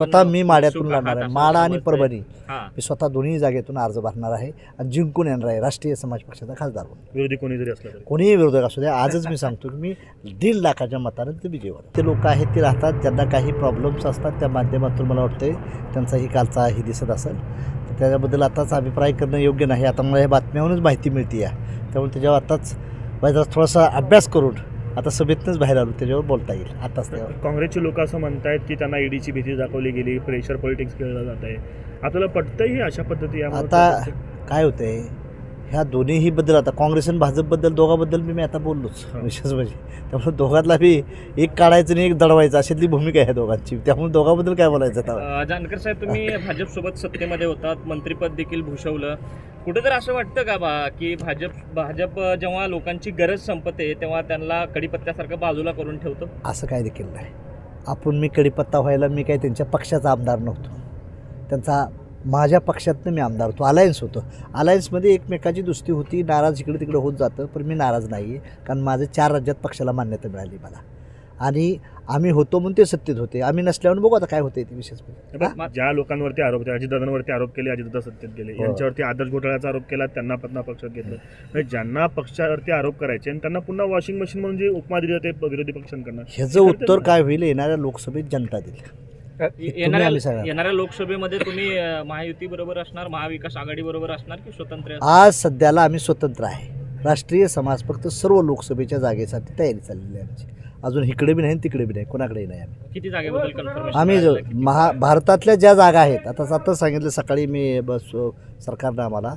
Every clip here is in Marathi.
स्वतः मी माड्यातून लढणार आहे. माडा आणि. परभणी. मी स्वतः दोन्ही जागेतून अर्ज भरणार आहे आणि जिंकून येणार आहे राष्ट्रीय समाज पक्षाचा खासदार म्हणून. विरोधी कोणी जरी असलं तरी. कोणीही विरोधक असू द्या आजच मी सांगतो की मी दीड लाखाच्या मतानं ते विजय होणार. ते लोक आहेत ते राहतात ज्यांना काही प्रॉब्लेम्स असतात त्या माध्यमातून मला वाटतंय त्यांचाही कालचा ही दिसत असेल. तर त्याच्याबद्दल आताच अभिप्राय करणं योग्य नाही. आता मला या बातम्यावरूनच माहिती मिळते आहे त्यामुळे त्याच्यावर आताच माझा थोडासा अभ्यास करून आता सभेतनंच बाहेर आलो त्याच्यावर बोलता येईल. आताच त्यावर काँग्रेसचे लोक असं म्हणतायत की त्यांना ईडीची भीती दाखवली गेली प्रेशर पॉलिटिक्स खेळलं जात आहे आपल्याला पटतंय हे अशा पद्धती आता काय होतंय? ह्या दोन्हीही बद्दल आता काँग्रेस आणि भाजपबद्दल दोघांबद्दल मी मी आता बोललोच. विशेष म्हणजे. त्यामुळे दोघांतला बी एक काढायचं आणि एक दडवायचं अशातली भूमिका आहे दोघांची. त्यामुळे दोघांबद्दल काय बोलायचं आता? जानकर साहेब तुम्ही भाजपसोबत सत्तेमध्ये होतात मंत्रीपद देखील भूषवलं. कुठेतरी असं वाटतं का बा की भाजप भाजप जेव्हा लोकांची गरज संपते तेव्हा त्यांना कडीपत्त्यासारखं बाजूला करून ठेवतो? असं काय देखील नाही. आपण मी कडीपत्ता व्हायला मी काही त्यांच्या पक्षाचा आमदार नव्हतो. त्यांचा माझ्या पक्षातनं मी आमदार होतो. अलायन्स होतो. अलायन्समध्ये एकमेकाची दुस्ती होती नाराज इकडे तिकडे होत जातं पण मी नाराज नाही आहे कारण माझे चार राज्यात पक्षाला मान्यता मिळाली मला. आणि आम्ही होतो म्हणून ते सत्तेत होते. आम्ही नसल्यावर बघू आता काय होते ते विशेष म्हणजे. ज्या लोकांवरती आरोप अजितदादांवरती आरोप केले अजितदादा सत्तेत गेले. हो. यांच्यावरती आदर्श घोटाळ्याचा आरोप केला त्यांना पत्ना पक्षात घेतलं. म्हणजे ज्यांना पक्षावरती आरोप करायचे आणि त्यांना पुन्हा वॉशिंग मशीन म्हणून जे उपमा दिली जाते विरोधी पक्षांकडनं ह्याचं उत्तर काय होईल? येणाऱ्या लोकसभेत जनता देईल. येणाऱ्या. येणाऱ्या लोकसभेमध्ये तुम्ही महायुती बरोबर असणार महाविकास आघाडी बरोबर असणार की स्वतंत्र आज सध्याला आम्ही स्वतंत्र आहे. राष्ट्रीय समाज फक्त सर्व लोकसभेच्या जागेसाठी तयारी चाललेली आहे आमची. अजून इकडे बी नाही तिकडे बी नाही कोणाकडेही नाही आम्ही. किती जागेबद्दल कन्फर्मेशन आम्ही जो महा भारतातल्या ज्या जागा आहेत आता आता सांगितलं सकाळी मी बस सरकारनं आम्हाला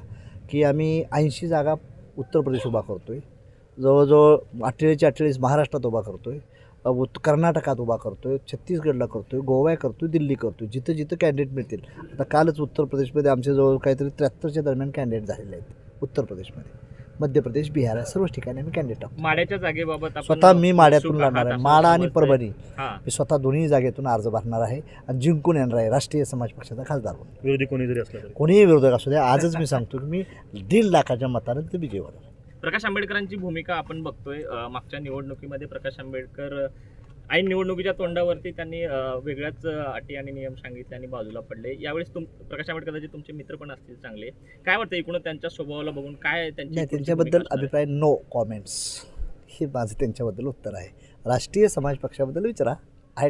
की आम्ही ऐंशी जागा उत्तर प्रदेश उभा करतो आहे जवळजवळ अठ्ठेचाळीस अठ्ठेचाळीस महाराष्ट्रात उभा करतो आहे कर्नाटकात उभा करतो आहे छत्तीसगडला करतो आहे गोवा करतो आहे दिल्ली करतो आहे जिथं जिथं कॅन्डिडेट मिळतील. आता कालच उत्तर प्रदेशमध्ये आमच्या जवळ काहीतरी त्र्याहत्तरच्या दरम्यान कॅन्डिडेट झालेले आहेत उत्तर प्रदेशमध्ये. मध्य प्रदेश बिहार सर्व ठिकाणी आम्ही कॅन्डिडेट टाकतो. माड्याच्या जागेबाबत आपण स्वतः मी माड्यातून लढणार आहात आहे माडा आणि. परभणी. हा. मी स्वतः दोन्ही जागेतून अर्ज भरणार आहे आणि जिंकून येणार आहे राष्ट्रीय समाज पक्षाचा खासदार म्हणून. विरोधी कोणी जरी असलं तरी. कोणीही विरोधक असू द्या आजच मी सांगतो की मी दीड लाखाच्या मतानं ते विजय होणार प्रकाश आंबेडकरांची भूमिका आपण बघतोय. मागच्या निवडणुकीमध्ये प्रकाश आंबेडकर ऐन निवडणुकीच्या तोंडावरती त्यांनी वेगळ्याच अटी आणि नियम सांगितले आणि बाजूला पडले. यावेळेस तुम प्रकाश आंबेडकरांचे तुमचे मित्र पण असतील चांगले. काय वाटतं एकूण त्यांच्या स्वभावाला बघून? काय त्यांची नाही पुढची त्यांच्याबद्दल? अभिप्राय नो कॉमेंट्स हे माझं त्यांच्याबद्दल उत्तर आहे. राष्ट्रीय समाज पक्षाबद्दल विचारा. आहे